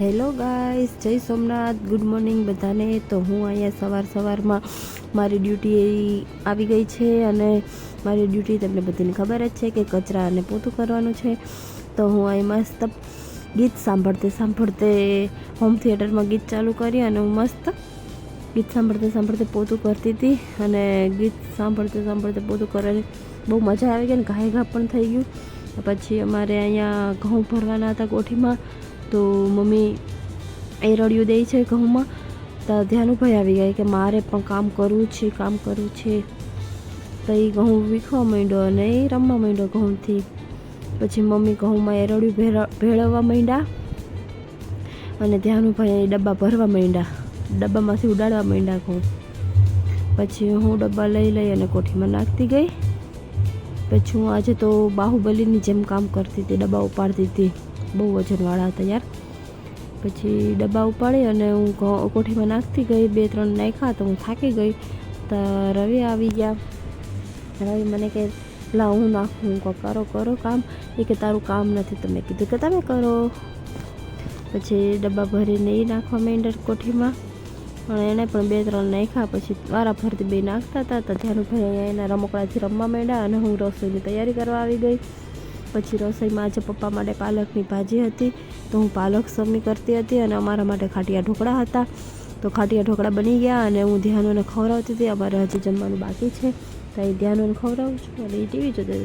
Hello guys જય Somnath good morning બધાને. તો હું અહીંયા સવાર સવારમાં મારી ડ્યુટી આવી ગઈ છે અને મારી ડ્યુટી તમને બધાને ખબર જ છે કે કચરા અને પોતું કરવાનું છે. તો હું અહીં મસ્ત ગીત સાંભળતે સાંભળતે હોમ થિયેટરમાં ગીત ચાલુ કરી અને હું મસ્ત ગીત સાંભળતે સાંભળતે પોતું કરતી હતી અને ગીત સાંભળતે સાંભળતે પોતું કરવાની બહુ મજા આવી ગઈ ને ઘાય ઘા પણ થઈ ગયું. પછી અમારે અહીંયા ઘઉં ભરવાના હતા કોઠીમાં. તો મમ્મી એ રડિયું દે છે ઘઉંમાં તો ધ્યાનુભાઈ આવી ગયા કે મારે પણ કામ કરવું છે, કામ કરવું છે. તો એ ઘઉં વીખવા માંડ્યો અને એ રમવા માંડ્યો ઘઉંથી. પછી મમ્મી ઘઉંમાં એ ભેળ, ભેળવવા માંડ્યા. અને ધ્યાનુભાઈ ડબ્બા ભરવા માંડ્યા. ડબ્બામાંથી ઉડાડવા માંડ્યા ઘઉં. પછી હું ડબ્બા લઈ લઈ અને કોઠીમાં નાખતી ગઈ. પછી હું આજે તો બાહુબલીની જેમ કામ કરતી હતી, ડબ્બા ઉપાડતી હતી. બહુ વજનવાળા હતા યાર પછી ડબ્બા ઉપાડી અને હું કોઠીમાં નાખતી ગઈ, બે ત્રણ નાખ્યા તો હું થાકી ગઈ. તો રવિ આવી ગયા. રવિ મને કે લા, હું નાખું, હું કરો કરો કામ. એ કે, તારું કામ નથી. તો મેં કીધું કે, તમે કરો. પછી ડબ્બા ભરીને એ નાખવા માંડ્યા કોઠીમાં. પણ એણે પણ બે ત્રણ નાખ્યા. પછી વારા ફરતી બે નાખતા હતા. તો અહીંયા એના રમકડાથી રમવા માંડ્યા અને હું રસોઈની તૈયારી કરવા આવી ગઈ. પછી રસોઈમાં આજે પપ્પા માટે પાલકની ભાજી હતી, તો હું પાલક સમી કરતી હતી અને અમારા માટે ખાટિયા ઢોકળા હતા. તો ખાટિયા ઢોકળા બની ગયા અને હું ધ્યાનોને ખવડાવતી હતી. અમારે હજી જમવાનું બાકી છે, તો એ ધ્યાનોને ખવડાવું છું અને એ ટીવી જોતી